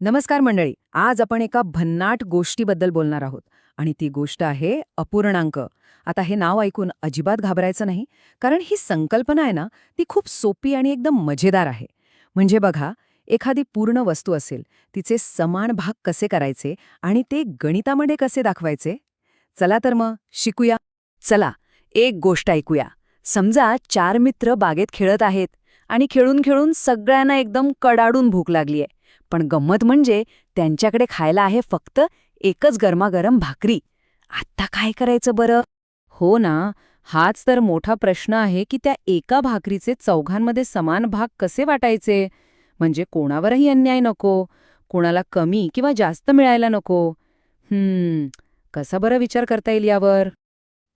नमस्कार मंडळी आज आपण एका भन्नाट गोष्टीबद्दल बोलणार आहोत आणि ती गोष्ट आहे अपूर्णांक. आता हे नाव ऐकून अजिबात घाबरायचं नाही कारण ही संकल्पना आहे ना ती खूप सोपी आणि एकदम मजेदार आहे. म्हणजे बघा एखादी पूर्ण वस्तू असेल तिचे समान भाग कसे करायचे आणि ते गणितामध्ये कसे दाखवायचे? चला तर मग शिकूया. चला एक गोष्ट ऐकूया. समजा चार मित्र बागेत खेळत आहेत आणि खेळून खेळून सगळ्यांना एकदम कडाडून भूक लागलीय. पण गंमत म्हणजे त्यांच्याकडे खायला आहे फक्त एकच गरमागरम भाकरी. आत्ता काय करायचं बरं? हो ना हाच तर मोठा प्रश्न आहे की त्या एका भाकरीचे चौघांमध्ये समान भाग कसे वाटायचे? म्हणजे कोणावरही अन्याय नको कोणाला कमी किंवा जास्त मिळायला नको. हम्म कसा बरं विचार करता येईल यावर?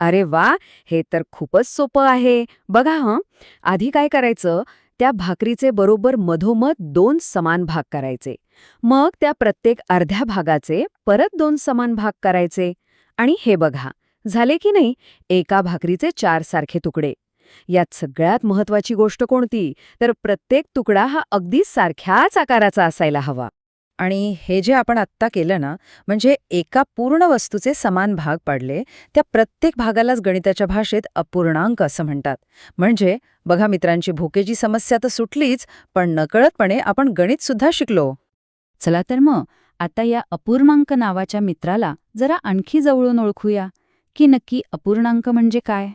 अरे वा हे तर खूपच सोपं आहे. बघा हं आधी काय करायचं? त्या भाकरीचे बरोबर मधोमध दोन समान भाग करायचे. मग त्या प्रत्येक अर्ध्या भागाचे परत दोन समान भाग करायचे. आणि हे बघा झाले की नाही? एका भाकरीचे चार सारखे तुकडे. यात सगळ्यात महत्वाची गोष्ट कोणती? तर प्रत्येक तुकडा हा अगदी सारख्याच आकाराचा असायला हवा. आणि हे जे आपण आत्ता केलं ना म्हणजे एका पूर्ण वस्तूचे समान भाग पडले त्या प्रत्येक भागालाच गणिताच्या भाषेत अपूर्णांक असं म्हणतात. म्हणजे बघा मित्रांची भुकेची समस्या तर सुटलीच पण नकळतपणे आपण गणित सुद्धा शिकलो. चला तर मग आता या अपूर्णांक नावाच्या मित्राला जरा आणखी जवळून ओळखूया. की नक्की अपूर्णांक म्हणजे काय?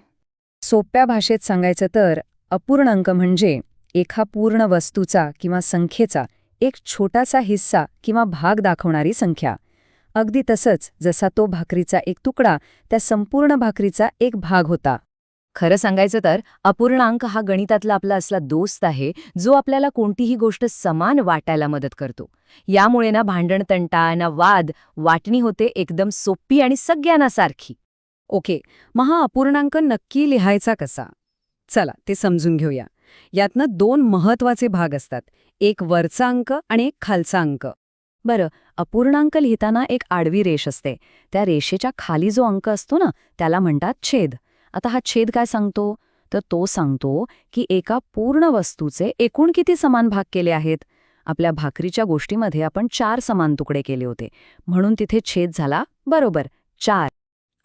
सोप्या भाषेत सांगायचं तर अपूर्णांक म्हणजे एका पूर्ण वस्तूचा किंवा संख्येचा एक छोटासा हिस्सा किंवा भाग दाखवणारी संख्या. अगदी तसंच जसा तो भाकरीचा एक तुकडा त्या संपूर्ण भाकरीचा एक भाग होता. खरं सांगायचं तर अपूर्णांक हा गणितातला आपला असला दोस्त आहे जो आपल्याला कोणतीही गोष्ट समान वाटायला मदत करतो. यामुळे ना भांडणतंटा ना वाद वाटणी होते एकदम सोपी आणि सगळ्यांना सारखी ओके मग हा अपूर्णांक नक्की लिहायचा कसा? चला ते समजून घेऊया. यातनं दोन महत्त्वाचे भाग असतात. एक वरचा अंक आणि एक खालचा अंक. बरं अपूर्णांक लिहिताना एक आडवी रेष असते. त्या रेषेच्या खाली जो अंक असतो ना त्याला म्हणतात छेद. आता हा छेद काय सांगतो? तर तो सांगतो की एका पूर्ण वस्तूचे एकूण किती समान भाग केले आहेत? आपल्या भाकरीच्या गोष्टीमध्ये आपण चार समान तुकडे केले होते. म्हणून तिथे छेद झाला बरोबर चार.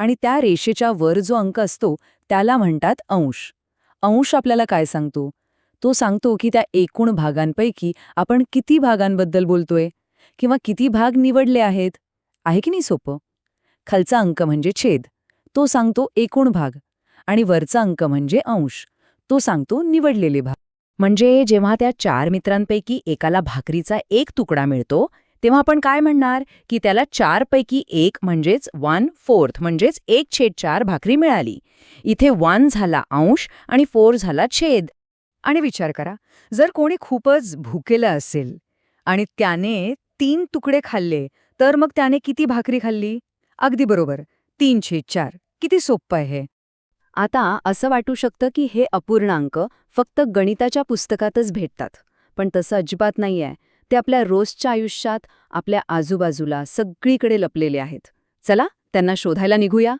आणि त्या रेषेच्या वर जो अंक असतो त्याला म्हणतात अंश. अंश आपल्याला काय सांगतो? तो सांगतो की त्या एकूण भागांपैकी आपण किती भागांबद्दल बोलतोय? किंवा किती भाग निवडले आहेत? आहे की नाही सोपं? खालचा अंक म्हणजे छेद. तो सांगतो एकूण भाग. आणि वरचा अंक म्हणजे अंश. तो सांगतो निवडलेले भाग. म्हणजे जेव्हा त्या चार मित्रांपैकी एकाला भाकरीचा एक तुकडा मिळतो तेव्हा आपण काय म्हणणार? की त्याला चारपैकी एक म्हणजेच वन फोर्थ म्हणजेच एक छेद चार भाकरी मिळाली. इथे वन झाला अंश आणि फोर झाला छेद. आणि विचार करा जर कोणी खूपच भुकेलं असेल आणि त्याने तीन तुकडे खाल्ले तर मग त्याने किती भाकरी खाल्ली? अगदी बरोबर तीन छेद चार. किती सोपं आहे आता असं वाटू शकतं की हे अपूर्णांक फक्त गणिताच्या पुस्तकातच भेटतात पण तसं अजिबात नाही आहे ते आपल्या रोजच्या आयुष्यात आपल्या आजूबाजूला सगळीकडे लपलेले आहेत. चला त्यांना शोधायला निघूया.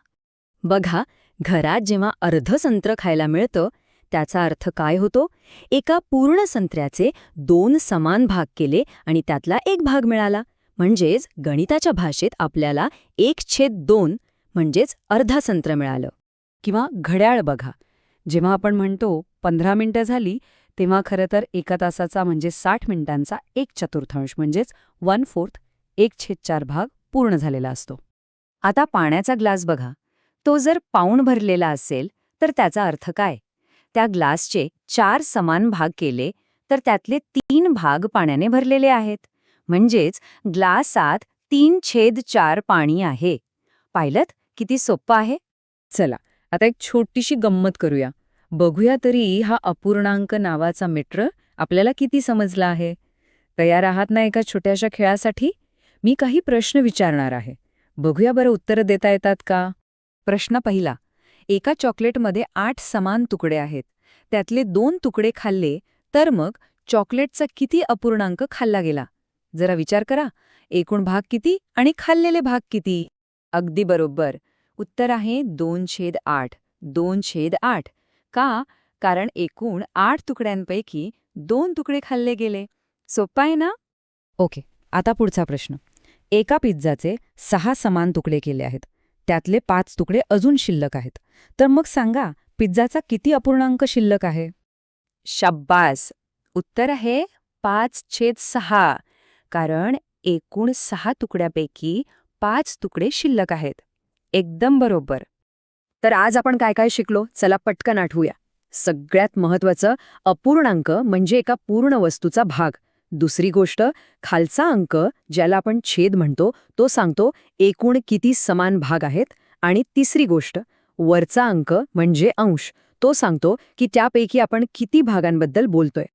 बघा घरात जेव्हा अर्ध संत्र खायला मिळतं त्याचा अर्थ काय होतो? एका पूर्ण संत्र्याचे दोन समान भाग केले आणि त्यातला एक भाग मिळाला. म्हणजेच गणिताच्या भाषेत आपल्याला एक छेद दोन म्हणजेच अर्धा संत्र मिळालं. किंवा घड्याळ बघा. जेव्हा आपण म्हणतो पंधरा मिनिटं झाली तेव्हा खरं तर एका तासाचा म्हणजे साठ मिनिटांचा एक चतुर्थांश म्हणजेच वन फोर्थ एक छेद चार भाग पूर्ण झालेला असतो. आता पाण्याचा ग्लास बघा. तो जर पाऊण भरलेला असेल तर त्याचा अर्थ काय? त्या ग्लासचे चार समान भाग केले तर त्यातले तीन भाग पाण्याने भरलेले आहेत. म्हणजेच ग्लासात तीन छेद चार पाणी आहे. पाहिलं किती सोप्पं आहे? चला आता एक छोटीशी गंमत करूया. बघूया तरी हा अपूर्णांक नावाचा मित्र आपल्याला किती समजला आहे? तयार आहात ना एका छोट्याशा खेळासाठी? मी काही प्रश्न विचारणार आहे. बघूया बरं उत्तरं देता येतात का? प्रश्न पहिला. एका चॉकलेटमध्ये आठ समान तुकडे आहेत. त्यातले दोन तुकडे खाल्ले तर मग चॉकलेटचा किती अपूर्णांक खाल्ला गेला? जरा विचार करा. एकूण भाग किती आणि खाल्लेले भाग किती? अगदी बरोबर. उत्तर आहे दोन छेद आठ. दोन छेद आठ. का? कारण एकूण आठ तुकड्यांपैकी दोन तुकडे खाल्ले गेले. सोप्पा आहे ना? ओके आता पुढचा प्रश्न. एका पिझ्झाचे सहा समान तुकडे केले आहेत. त्यातले पाच तुकडे अजून शिल्लक आहेत. तर मग सांगा पिझ्झाचा किती अपूर्णांक शिल्लक आहे? शब्बास! उत्तर आहे पाच छेद सहा. कारण एकूण सहा तुकड्यापैकी पाच तुकडे शिल्लक आहेत. एकदम बरोबर. तर आज आपण काय काय शिकलो? चला पटकन आठवूया. सगळ्यात महत्वाचं अपूर्णांक म्हणजे एका पूर्ण वस्तूचा भाग. दुसरी गोष्ट खालचा अंक ज्याला आपण छेद म्हणतो तो सांगतो एकूण किती समान भाग आहेत. आणि तिसरी गोष्ट वरचा अंक म्हणजे अंश तो सांगतो की त्यापैकी आपण किती भागांबद्दल बोलतोय.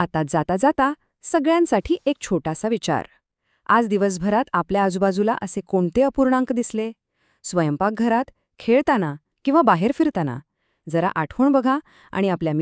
आता जाता जाता सगळ्यांसाठी एक छोटासा विचार. आज दिवसभरात आपल्या आजूबाजूला असे कोणते अपूर्णांक दिसले? स्वयंपाकघरात खेळताना किंवा बाहेर फिरताना. जरा आठवण बघा आणि आपल्या